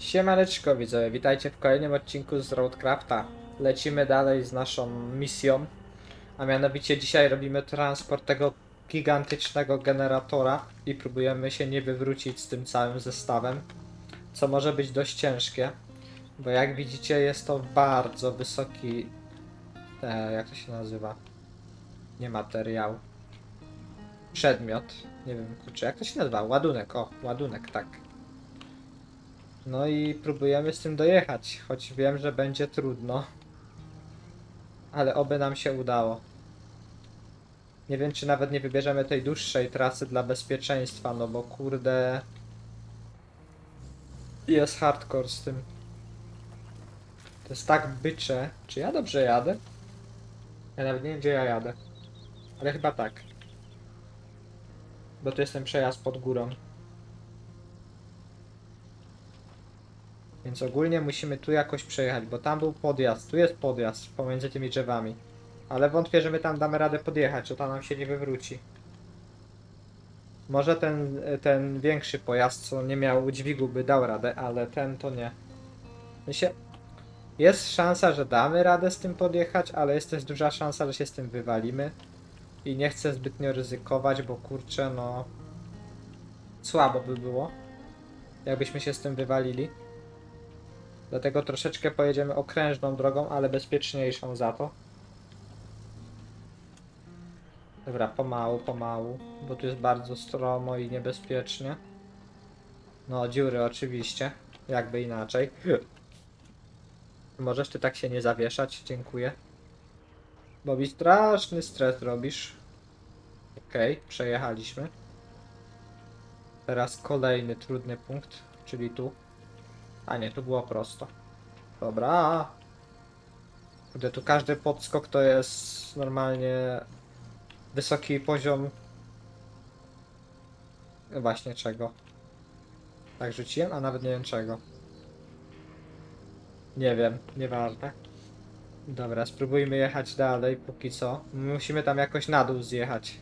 Siemaneczko widzowie, witajcie w kolejnym odcinku z Roadcrafta. Lecimy dalej z naszą misją, a mianowicie dzisiaj robimy transport tego gigantycznego generatora i próbujemy się nie wywrócić z tym całym zestawem, co może być dość ciężkie, bo jak widzicie jest to bardzo wysoki, e, jak to się nazywa, nie materiał, przedmiot, nie wiem kurczę, jak to się nazywa, ładunek, o, ładunek, tak. No i próbujemy z tym dojechać, choć wiem, że będzie trudno. Ale oby nam się udało. Nie wiem, czy nawet nie wybierzemy tej dłuższej trasy dla bezpieczeństwa, no bo kurde... Jest hardcore z tym. To jest tak bycze. Czy ja dobrze jadę? Ja nawet nie wiem, gdzie ja jadę. Ale chyba tak. Bo to jest ten przejazd pod górą. Więc ogólnie musimy tu jakoś przejechać, bo tam był podjazd, tu jest podjazd pomiędzy tymi drzewami. Ale wątpię, że my tam damy radę podjechać, że tam nam się nie wywróci. Może ten, ten większy pojazd, co nie miał dźwigu, by dał radę, ale ten to nie. Sensie, jest szansa, że damy radę z tym podjechać, ale jest też duża szansa, że się z tym wywalimy. I nie chcę zbytnio ryzykować, bo kurczę, no... Słabo by było, jakbyśmy się z tym wywalili. Dlatego troszeczkę pojedziemy okrężną drogą, ale bezpieczniejszą za to. Dobra, pomału, pomału, bo tu jest bardzo stromo i niebezpiecznie. No, dziury oczywiście, jakby inaczej. Możesz ty tak się nie zawieszać, dziękuję. Bo mi straszny stres robisz. Okej, przejechaliśmy. Teraz kolejny trudny punkt, czyli tu. A nie, tu było prosto. Dobra. Kurde, tu każdy podskok to jest normalnie wysoki poziom. Właśnie czego? Tak rzuciłem, a nawet nie wiem czego. Nie wiem, nie warte. Dobra, spróbujmy jechać dalej póki co. Musimy tam jakoś na dół zjechać.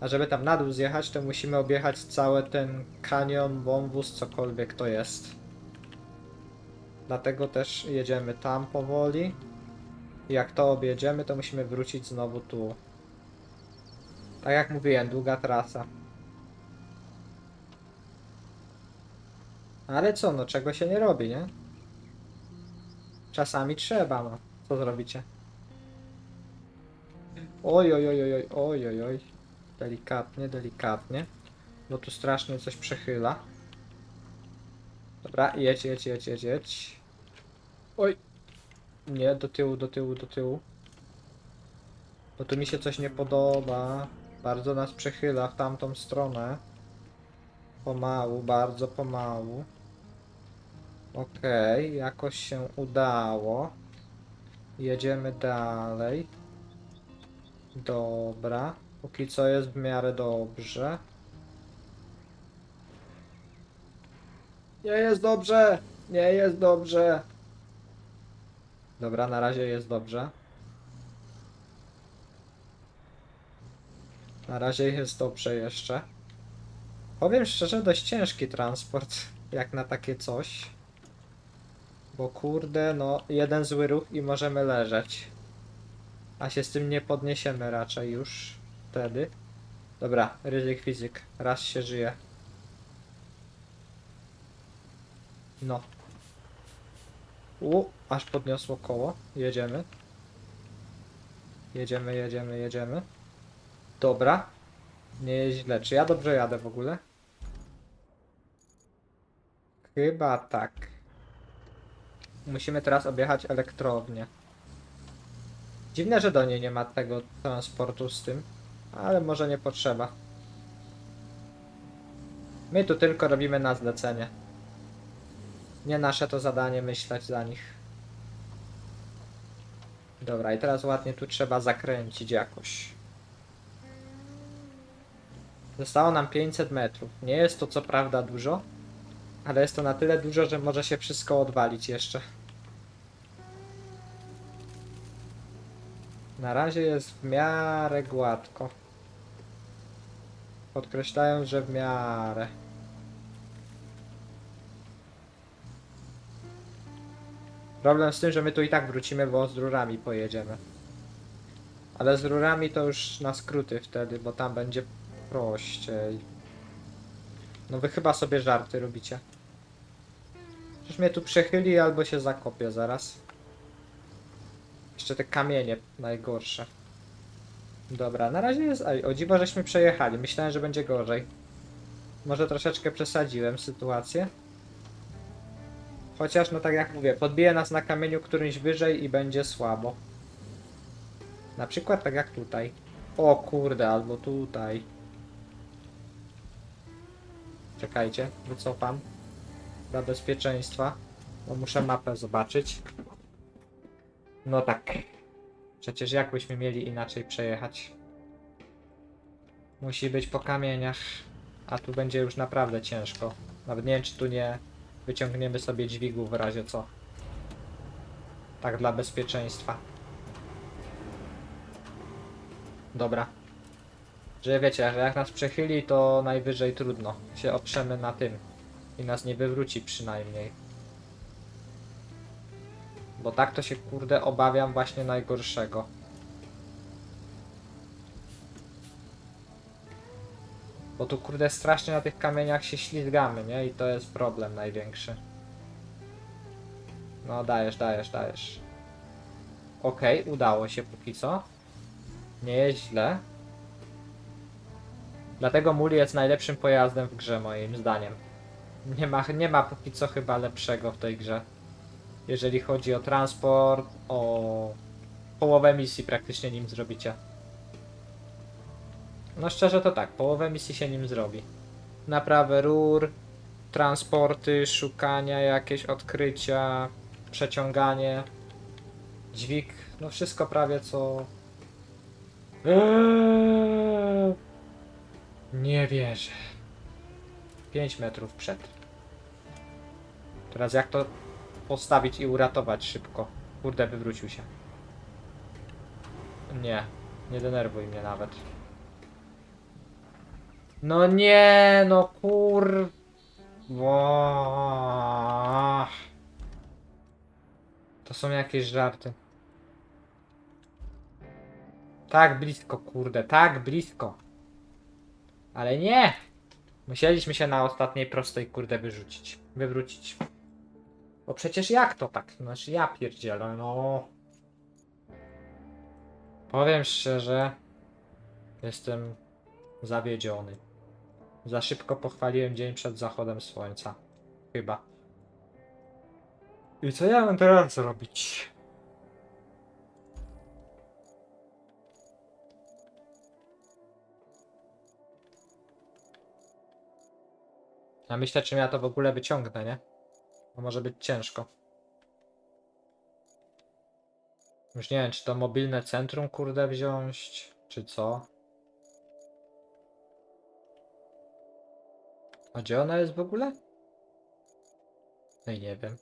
A żeby tam na dół zjechać, to musimy objechać cały ten kanion, wąwóz, cokolwiek to jest. Dlatego też jedziemy tam powoli. Jak to objedziemy, to musimy wrócić znowu tu. Tak jak mówiłem, długa trasa. Ale co, no czego się nie robi, nie? Czasami trzeba, no. Co zrobicie? Oj, oj, oj, oj, oj, oj, oj. Delikatnie, delikatnie. Bo tu strasznie coś przechyla. Dobra, jedź, jedź, jedź, jedź, jedź. Oj. Nie, do tyłu, do tyłu, do tyłu. Bo tu mi się coś nie podoba. Bardzo nas przechyla w tamtą stronę. Pomału, bardzo pomału. Okej, jakoś się udało. Jedziemy dalej. Dobra. Póki co jest w miarę dobrze. Nie jest dobrze! Nie jest dobrze! Dobra, na razie jest dobrze. Na razie jest dobrze jeszcze. Powiem szczerze, dość ciężki transport, jak na takie coś. Bo kurde, no, jeden zły ruch i możemy leżeć. A się z tym nie podniesiemy raczej już wtedy. Dobra, ryzyk fizyk. Raz się żyje. No. U, aż podniosło koło. Jedziemy. Jedziemy, jedziemy, jedziemy. Dobra. Nie jest źle. Czy ja dobrze jadę w ogóle? Chyba tak. Musimy teraz objechać elektrownię. Dziwne, że do niej nie ma tego transportu z tym, ale może nie potrzeba. My tu tylko robimy na zlecenie. Nie nasze to zadanie myśleć za nich. Dobra, i teraz ładnie tu trzeba zakręcić jakoś. Zostało nam 500 metrów. Nie jest to co prawda dużo, ale jest to na tyle dużo, że może się wszystko odwalić jeszcze. Na razie jest w miarę gładko. Podkreślając, że w miarę. Problem z tym, że my tu i tak wrócimy, bo z rurami pojedziemy. Ale z rurami to już na skróty wtedy, bo tam będzie prościej. No wy chyba sobie żarty robicie. Przecież mnie tu przechyli albo się zakopię zaraz. Jeszcze te kamienie najgorsze. Dobra, na razie jest... Ej, o dziwo, żeśmy przejechali. Myślałem, że będzie gorzej. Może troszeczkę przesadziłem sytuację. Chociaż, no tak jak mówię, podbije nas na kamieniu którymś wyżej i będzie słabo. Na przykład tak jak tutaj. O kurde, albo tutaj. Czekajcie, wycofam. Dla bezpieczeństwa. Bo muszę mapę zobaczyć. No tak. Przecież jak byśmy mieli inaczej przejechać? Musi być po kamieniach. A tu będzie już naprawdę ciężko. Nawet nie wiem, czy tu nie wyciągniemy sobie dźwigu w razie co. Tak dla bezpieczeństwa. Dobra. Że wiecie, że jak nas przechyli, to najwyżej trudno. Się oprzemy na tym. I nas nie wywróci przynajmniej. Bo tak to się kurde obawiam właśnie najgorszego. Bo tu kurde strasznie na tych kamieniach się ślizgamy, nie? I to jest problem największy. No dajesz, dajesz, dajesz. Okej, udało się póki co. Nie jest źle. Dlatego Muli jest najlepszym pojazdem w grze moim zdaniem. Nie ma, nie ma póki co chyba lepszego w tej grze. Jeżeli chodzi o transport, o połowę misji praktycznie nim zrobicie. No szczerze to tak, połowę misji się nim zrobi. Naprawę rur, transporty, szukania, jakieś odkrycia, przeciąganie, dźwig, no wszystko prawie co... Eee, nie wierzę. 5 metrów przed. Teraz jak to postawić i uratować szybko? Kurde, wywrócił się. Nie, nie denerwuj mnie nawet. No nie, no kur... Ło. To są jakieś żarty. Tak blisko, kurde, tak blisko. Ale nie! Musieliśmy się na ostatniej prostej, kurde, wyrzucić. Wywrócić. Bo przecież jak to tak? Znaczy ja pierdzielę, no. Powiem szczerze, jestem zawiedziony. Za szybko pochwaliłem dzień przed zachodem słońca. Chyba. I co ja mam teraz zrobić? Ja myślę, czym ja to w ogóle wyciągnę, nie? To może być ciężko. Już nie wiem, czy to mobilne centrum, kurde, wziąć, czy co? A gdzie ona jest w ogóle? No i nie wiem.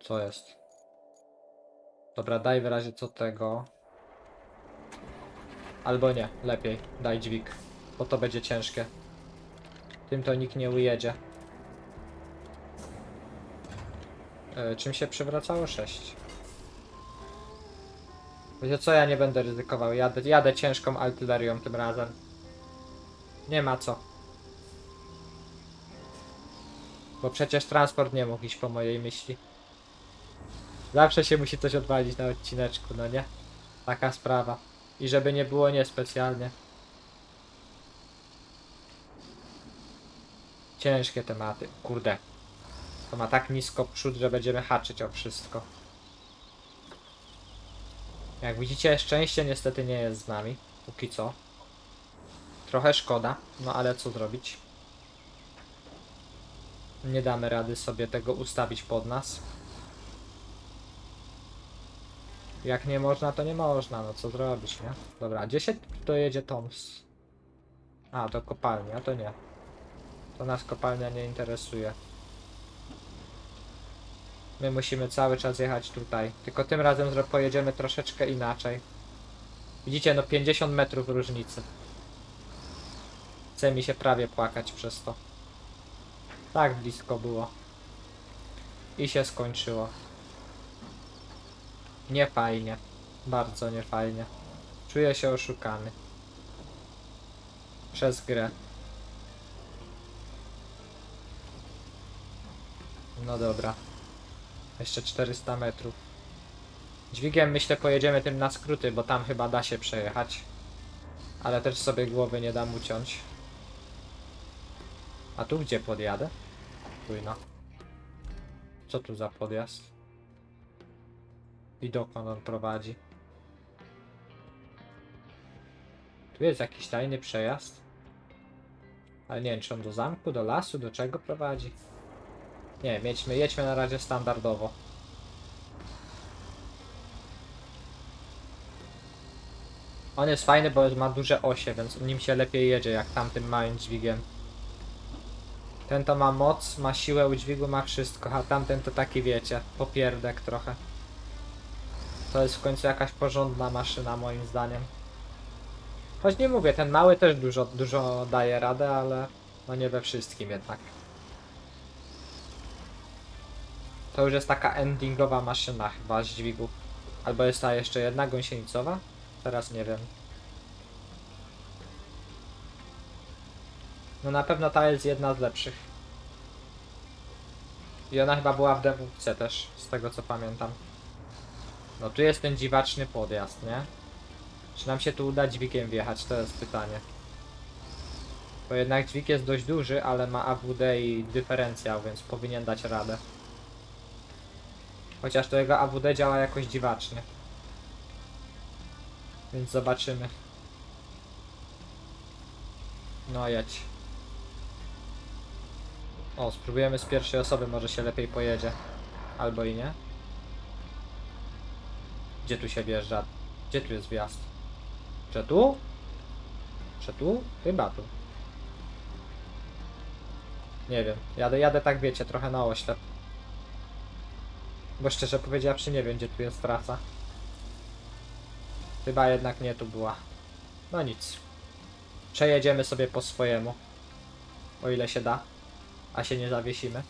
Co jest? Dobra, daj w razie co tego. Albo nie, lepiej, daj dźwig, bo to będzie ciężkie. Tym to nikt nie ujedzie. E, czym się przewracało? 6. Wiecie co, ja nie będę ryzykował. Jadę, jadę ciężką artylerią tym razem. Nie ma co. Bo przecież transport nie mógł iść po mojej myśli. Zawsze się musi coś odwalić na odcineczku, no nie? Taka sprawa. I żeby nie było niespecjalnie. Ciężkie tematy. Kurde. To ma tak nisko przód, że będziemy haczyć o wszystko. Jak widzicie, szczęście niestety nie jest z nami. Póki co. Trochę szkoda, no ale co zrobić? Nie damy rady sobie tego ustawić pod nas. Jak nie można, to nie można, no co zrobić, nie? Dobra, gdzie się dojedzie Toms? A, do kopalni, a to nie. To nas kopalnia nie interesuje. My musimy cały czas jechać tutaj. Tylko tym razem pojedziemy troszeczkę inaczej. Widzicie, no 50 metrów różnicy. Chce mi się prawie płakać przez to. Tak blisko było. I się skończyło. Nie fajnie. Bardzo nie fajnie. Czuję się oszukany. Przez grę. No dobra. Jeszcze 400 metrów. Dźwigiem myślę pojedziemy tym na skróty, bo tam chyba da się przejechać. Ale też sobie głowy nie dam uciąć. A tu gdzie podjadę? Pójno. Co tu za podjazd? I dokąd on prowadzi? Tu jest jakiś tajny przejazd? Ale nie wiem, czy on do zamku, do lasu, do czego prowadzi? Nie, jedźmy, jedźmy na razie standardowo. On jest fajny, bo ma duże osie, więc nim się lepiej jedzie, jak tamtym małym dźwigiem. Ten to ma moc, ma siłę udźwigu, ma wszystko, a tamten to taki wiecie, popierdek trochę. To jest w końcu jakaś porządna maszyna moim zdaniem. Choć nie mówię, ten mały też dużo, dużo daje radę, ale no nie we wszystkim jednak. To już jest taka endingowa maszyna chyba z dźwigów. Albo jest ta jeszcze jedna gąsienicowa? Teraz nie wiem. No na pewno ta jest jedna z lepszych. I ona chyba była w demówce też, z tego co pamiętam. No tu jest ten dziwaczny podjazd, nie? Czy nam się tu uda dźwigiem wjechać, to jest pytanie. Bo jednak dźwig jest dość duży, ale ma AWD i dyferencjał, więc powinien dać radę. Chociaż to jego AWD działa jakoś dziwacznie. Więc zobaczymy. No jedź. O, spróbujemy z pierwszej osoby, może się lepiej pojedzie. Albo i nie. Gdzie tu się wjeżdża? Gdzie tu jest wjazd? Czy tu? Czy tu? Chyba tu. Nie wiem. Jadę, jadę tak wiecie, trochę na oślep. Bo szczerze powiedziawszy nie wiem gdzie tu jest trasa. Chyba jednak nie tu była. No nic. Przejedziemy sobie po swojemu. O ile się da. A się nie zawiesimy.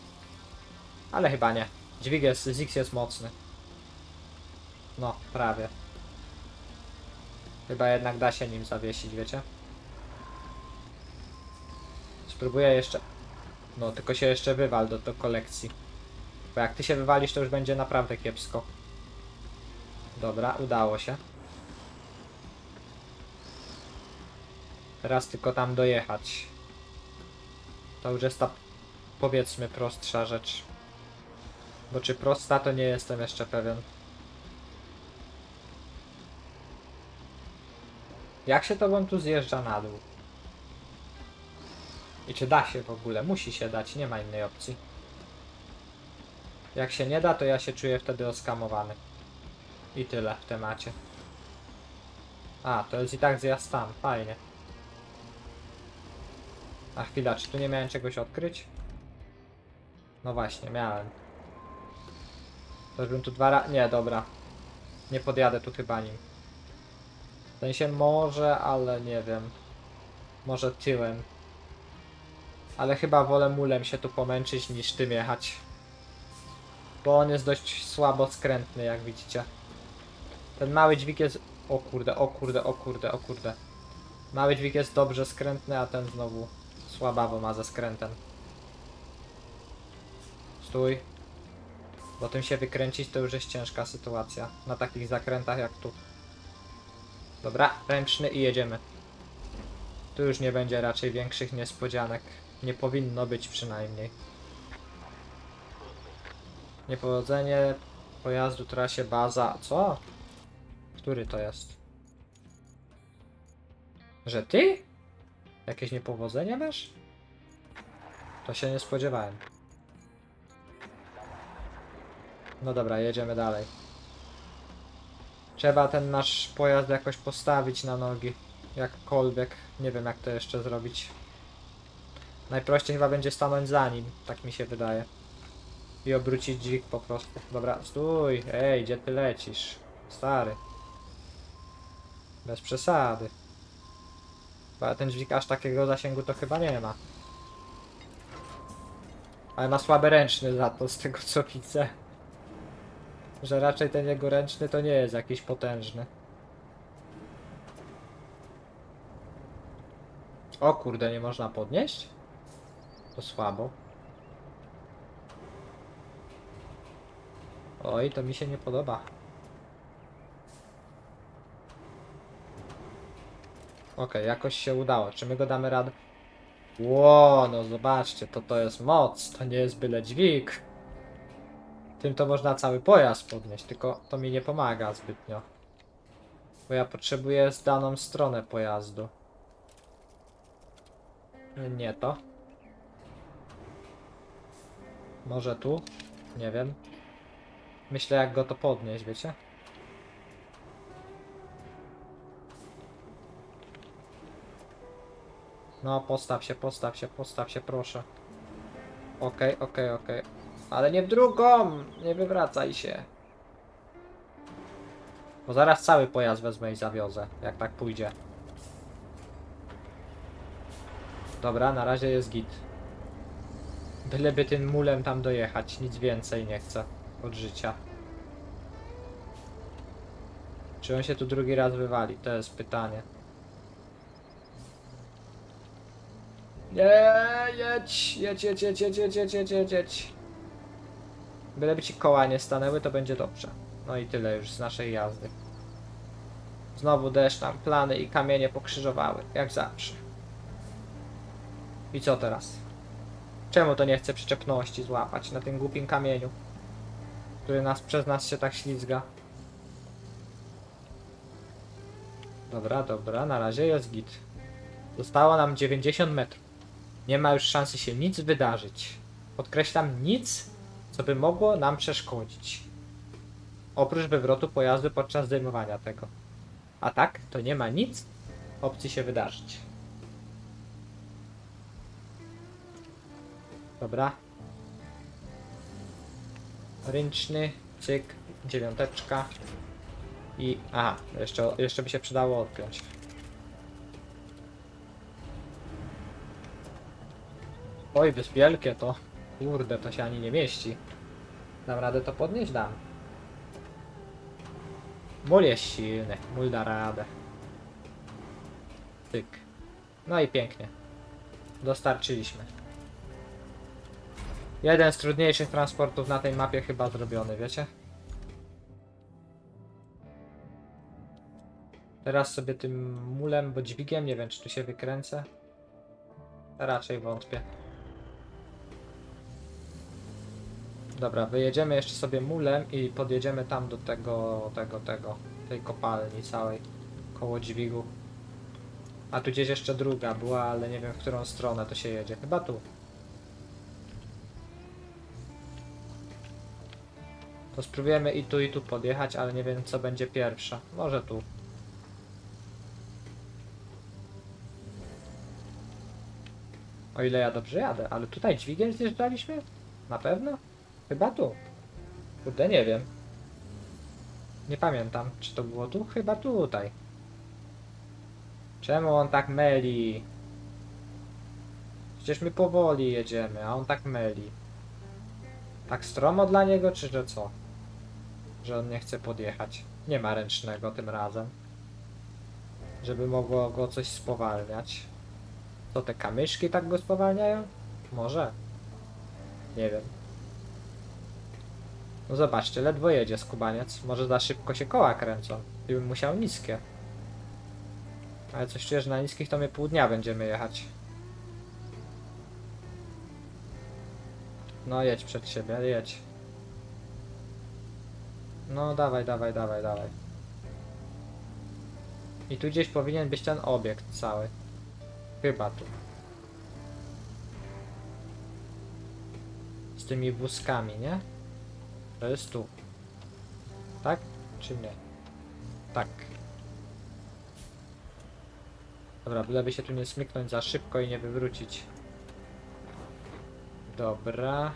Ale chyba nie. Dźwig jest, Zix jest mocny. No, prawie. Chyba jednak da się nim zawiesić, wiecie? Spróbuję jeszcze... No, tylko się jeszcze wywal do, do kolekcji. Bo jak ty się wywalisz, to już będzie naprawdę kiepsko. Dobra, udało się. Teraz tylko tam dojechać. To już jest ta, powiedzmy, prostsza rzecz. Bo czy prosta, to nie jestem jeszcze pewien. Jak się to wam tu zjeżdża na dół? I czy da się w ogóle? Musi się dać, nie ma innej opcji. Jak się nie da, to ja się czuję wtedy oskamowany. I tyle w temacie. A, to jest i tak zjazd tam, fajnie. A chwila, czy tu nie miałem czegoś odkryć? No właśnie, miałem. To bym tu dwa razy... Nie, dobra. Nie podjadę tu chyba nim. W sensie może, ale nie wiem. Może tyłem. Ale chyba wolę mulem się tu pomęczyć niż tym jechać. Bo on jest dość słabo skrętny, jak widzicie. Ten mały dźwig jest... O kurde, o kurde, o kurde, o kurde. Mały dźwig jest dobrze skrętny, a ten znowu słabawo ma ze skrętem. Stój. Bo tym się wykręcić to już jest ciężka sytuacja. Na takich zakrętach jak tu. Dobra, ręczny i jedziemy. Tu już nie będzie raczej większych niespodzianek. Nie powinno być przynajmniej. Niepowodzenie pojazdu, trasie, baza. Co? Który to jest? Że ty? Jakieś niepowodzenie masz? To się nie spodziewałem. No dobra, jedziemy dalej. Trzeba ten nasz pojazd jakoś postawić na nogi. Jakkolwiek. Nie wiem jak to jeszcze zrobić. Najprościej chyba będzie stanąć za nim, tak mi się wydaje. I obrócić dźwig po prostu. Dobra, stój! Ej, gdzie ty lecisz? Stary. Bez przesady. Bo ten dźwig aż takiego zasięgu to chyba nie ma. Ale ma słaby ręczny za to, z tego co widzę. Że raczej ten jego ręczny to nie jest jakiś potężny. O kurde, nie można podnieść? To słabo. Oj, to mi się nie podoba. Okej, jakoś się udało. Czy my go damy radę? Ło, no zobaczcie, to to jest moc, to nie jest byle dźwig. Tym to można cały pojazd podnieść, tylko to mi nie pomaga zbytnio. Bo ja potrzebuję daną stronę pojazdu. Nie to. Może tu? Nie wiem. Myślę jak go to podnieść, wiecie? No, postaw się, postaw się, postaw się, proszę. Okej, okej, okej. Ale nie w drugą! Nie wywracaj się. Bo zaraz cały pojazd wezmę i zawiozę, jak tak pójdzie. Dobra, na razie jest git. Byleby tym mulem tam dojechać, nic więcej nie chcę od życia. Czy on się tu drugi raz wywali? To jest pytanie. Nie, jedź, jedź, jedź, jedź, jedź, jedź, jedź, jedź, jedź. Byleby ci koła nie stanęły, to będzie dobrze. No i tyle już z naszej jazdy. Znowu deszcz nam plany i kamienie pokrzyżowały, jak zawsze. I co teraz? Czemu to nie chce przyczepności złapać na tym głupim kamieniu? Który nas przez nas się tak ślizga. Dobra, dobra, na razie jest git. Zostało nam 90 metrów. Nie ma już szansy się nic wydarzyć. Podkreślam nic, co by mogło nam przeszkodzić. Oprócz wywrotu pojazdu podczas zdejmowania tego. A tak, to nie ma nic opcji się wydarzyć. Dobra. Ręczny, cyk, dziewiąteczka. I. Aha, jeszcze, jeszcze by się przydało odpiąć. Oj, jest wielkie to. Kurde, to się ani nie mieści. Dam radę to podnieść? Dam. Mól jest silny. Mól da radę. Tyk. No i pięknie. Dostarczyliśmy. Jeden z trudniejszych transportów na tej mapie chyba zrobiony, wiecie? Teraz sobie tym mulem, bo dźwigiem, nie wiem czy tu się wykręcę. Raczej wątpię. Dobra, wyjedziemy jeszcze sobie mulem i podjedziemy tam do tego, tego, tego, tej kopalni całej, koło dźwigu. A tu gdzieś jeszcze druga była, ale nie wiem w którą stronę to się jedzie. Chyba tu. To spróbujemy i tu i tu podjechać, ale nie wiem co będzie pierwsza. Może tu. O ile ja dobrze jadę, ale tutaj dźwigiem zjeżdżaliśmy? Na pewno? Chyba tu. Kurde, nie wiem. Nie pamiętam, czy to było tu? Chyba tutaj. Czemu on tak meli? Przecież my powoli jedziemy, a on tak meli. Tak stromo dla niego, czy że co? Że on nie chce podjechać. Nie ma ręcznego tym razem. Żeby mogło go coś spowalniać. To te kamyszki tak go spowalniają? Może. Nie wiem. No zobaczcie, ledwo jedzie skubaniec. Może za szybko się koła kręcą. I bym musiał niskie. Ale coś czuję, że na niskich to my pół dnia będziemy jechać. No jedź przed siebie, jedź. No dawaj, dawaj, dawaj, dawaj. I tu gdzieś powinien być ten obiekt cały. Chyba tu. Z tymi wózkami, nie? To jest tu. Tak? Czy nie? Tak. Dobra, byleby się tu nie smyknąć za szybko i nie wywrócić. Dobra.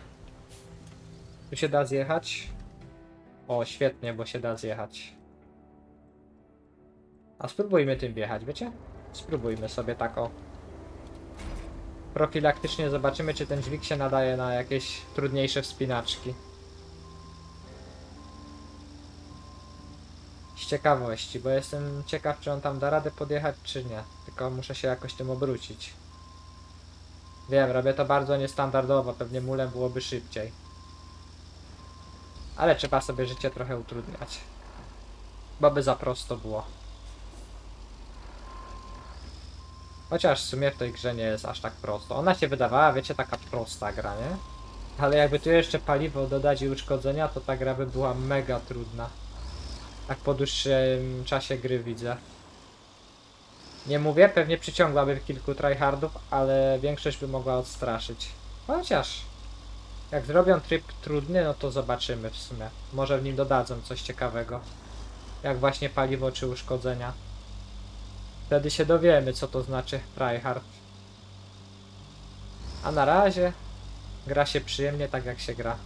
Tu się da zjechać? O, świetnie, bo się da zjechać. A spróbujmy tym wjechać, wiecie? Spróbujmy sobie tak o. profilaktycznie zobaczymy, czy ten dźwig się nadaje na jakieś trudniejsze wspinaczki. Z ciekawości, bo jestem ciekaw, czy on tam da radę podjechać, czy nie. Tylko muszę się jakoś tym obrócić. Wiem, robię to bardzo niestandardowo, pewnie mulem byłoby szybciej. Ale trzeba sobie życie trochę utrudniać. Bo by za prosto było. Chociaż w sumie w tej grze nie jest aż tak prosto. Ona się wydawała, wiecie, taka prosta gra, nie? Ale jakby tu jeszcze paliwo dodać i uszkodzenia, to ta gra by była mega trudna. Tak po dłuższym czasie gry widzę. Nie mówię, pewnie przyciągłaby kilku tryhardów, ale większość by mogła odstraszyć. Chociaż... Jak zrobią tryb trudny, no to zobaczymy w sumie. Może w nim dodadzą coś ciekawego. Jak właśnie paliwo czy uszkodzenia. Wtedy się dowiemy, co to znaczy tryhard. A na razie gra się przyjemnie tak jak się gra.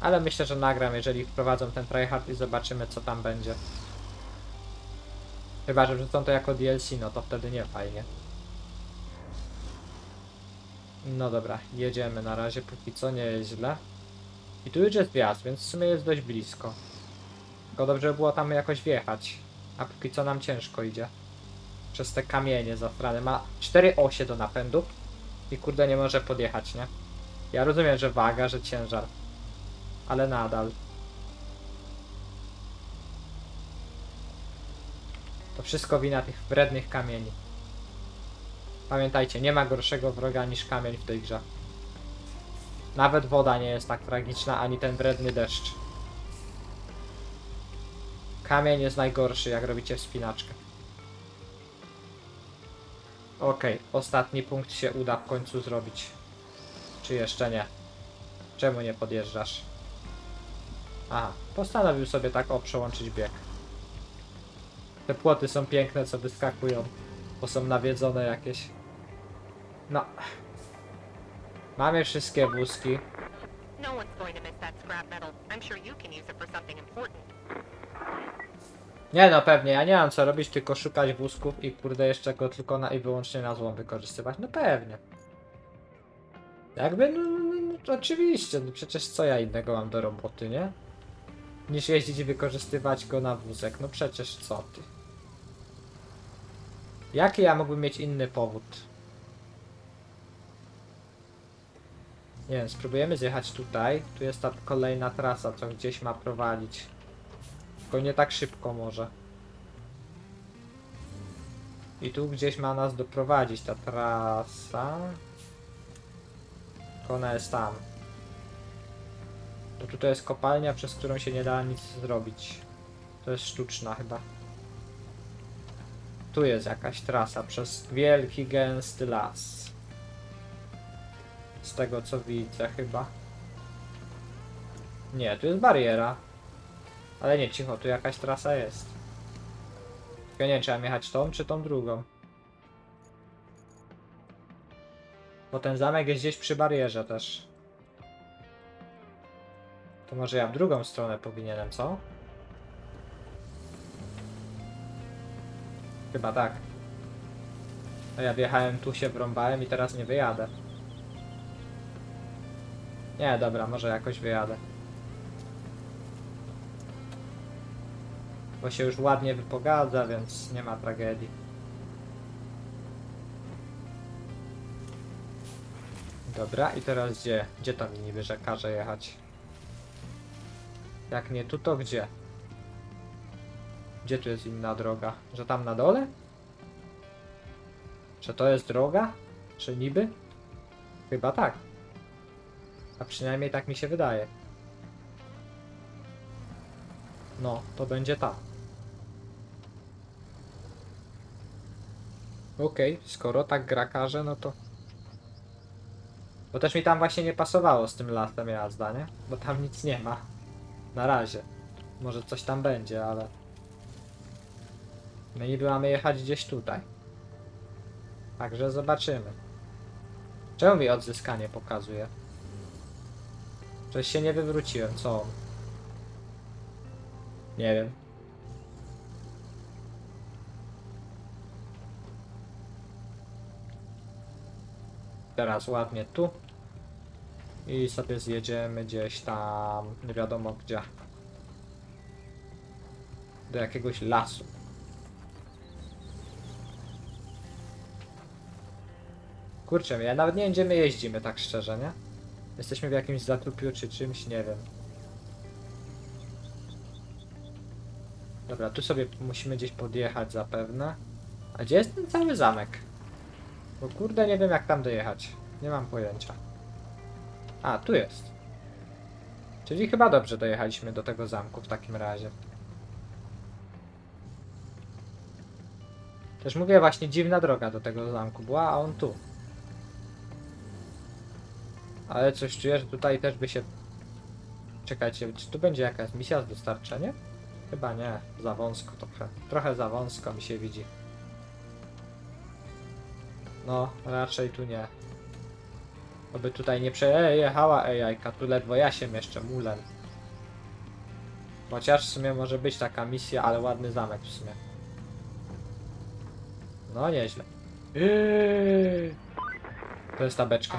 Ale myślę, że nagram, jeżeli wprowadzą ten tryhard i zobaczymy, co tam będzie. Chyba, że wrzucą to jako DLC, no to wtedy nie fajnie. No dobra, jedziemy na razie, póki co nie jest źle. I tu już jest wjazd, więc w sumie jest dość blisko. Tylko dobrze by było tam jakoś wjechać. A póki co nam ciężko idzie. Przez te kamienie zafrane. Ma 4 osie do napędu. I kurde nie może podjechać, nie? Ja rozumiem, że waga, że ciężar. Ale nadal. To wszystko wina tych wrednych kamieni. Pamiętajcie, nie ma gorszego wroga niż kamień w tej grze. Nawet woda nie jest tak tragiczna, ani ten wredny deszcz. Kamień jest najgorszy, jak robicie wspinaczkę. Okej, ostatni punkt się uda w końcu zrobić. Czy jeszcze nie? Czemu nie podjeżdżasz? Aha, postanowił sobie tak o przełączyć bieg. Te płoty są piękne, co wyskakują, bo są nawiedzone jakieś. No. Mamy wszystkie wózki. No one's going to miss that scrap metal. I'm sure you can use it for something important. Nie no, pewnie, ja nie mam co robić, tylko szukać wózków i kurde jeszcze go tylko na i wyłącznie na złom wykorzystywać. No pewnie. Jakby, no, no, no oczywiście, no przecież co ja innego mam do roboty, nie? Niż jeździć i wykorzystywać go na wózek, no przecież co ty. Jaki ja mógłbym mieć inny powód? Nie wiem, spróbujemy zjechać tutaj. Tu jest ta kolejna trasa, co gdzieś ma prowadzić. Tylko nie tak szybko może. I tu gdzieś ma nas doprowadzić ta trasa. Tylko ona jest tam. Bo tutaj jest kopalnia, przez którą się nie da nic zrobić. To jest sztuczna chyba. Tu jest jakaś trasa przez wielki, gęsty las. Z tego co widzę chyba. Nie, tu jest bariera. Ale nie, cicho, tu jakaś trasa jest. Tylko nie wiem, czy mam jechać tą, czy tą drugą. Bo ten zamek jest gdzieś przy barierze też. To może ja w drugą stronę powinienem, co? Chyba tak. A ja wjechałem tu, się wrąbałem i teraz nie wyjadę. Nie, dobra, może jakoś wyjadę. Bo się już ładnie wypogadza, więc nie ma tragedii. Dobra, i teraz gdzie? Gdzie to mi niby, że każe jechać? Jak nie tu, to gdzie? Gdzie tu jest inna droga? Że tam na dole? Czy to jest droga? Czy niby? Chyba tak. A przynajmniej tak mi się wydaje. No, to będzie ta. Okej, skoro tak gra każe, no to... Bo też mi tam właśnie nie pasowało z tym lasem jazda, nie? Bo tam nic nie ma. Na razie. Może coś tam będzie, ale... My niby mamy jechać gdzieś tutaj. Także zobaczymy. Czemu mi odzyskanie pokazuje? Przecież się nie wywróciłem, co on? Nie wiem. teraz ładnie tu. I sobie zjedziemy gdzieś tam, nie wiadomo gdzie. Do jakiegoś lasu. Kurczę, ja nawet nie wiem gdzie my jeździmy, tak szczerze, nie? Jesteśmy w jakimś zatrupiu czy czymś, nie wiem. Dobra, tu sobie musimy gdzieś podjechać zapewne. A gdzie jest ten cały zamek? Bo kurde nie wiem jak tam dojechać. Nie mam pojęcia. A, tu jest. Czyli chyba dobrze dojechaliśmy do tego zamku w takim razie. Też mówię właśnie dziwna droga do tego zamku była, a on tu. Ale coś czuję, że tutaj też by się... Czekajcie, czy tu będzie jakaś misja z dostarczeniem? Chyba nie, za wąsko trochę. Trochę za wąsko mi się widzi. No, raczej tu nie. Oby tutaj nie przejechała AI-ka, tu ledwo ja się mieszczę, mulem. Chociaż w sumie może być taka misja, ale ładny zamek w sumie. No nieźle. Yy. To jest ta beczka.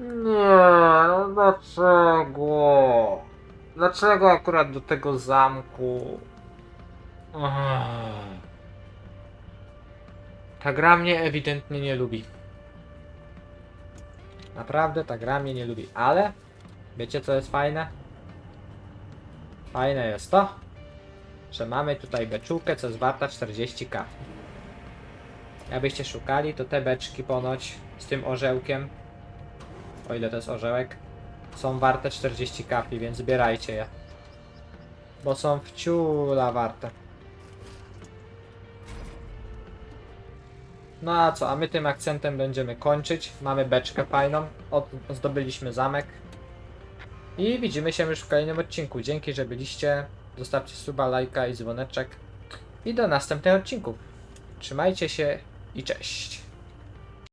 Nie, no dlaczego? Dlaczego akurat do tego zamku? Ach. Ta gra mnie ewidentnie nie lubi. Naprawdę ta gra mnie nie lubi, ale wiecie co jest fajne? Fajne jest to, że mamy tutaj beczułkę, co jest warta 40k. Jakbyście szukali, to te beczki ponoć z tym orzełkiem o ile to jest orzełek, są warte 40 kapli, więc zbierajcie je. Bo są wciula warte. No a co, a my tym akcentem będziemy kończyć. Mamy beczkę fajną, od, zdobyliśmy zamek. I widzimy się już w kolejnym odcinku. Dzięki, że byliście. Zostawcie suba, lajka i dzwoneczek. I do następnych odcinków. Trzymajcie się i cześć.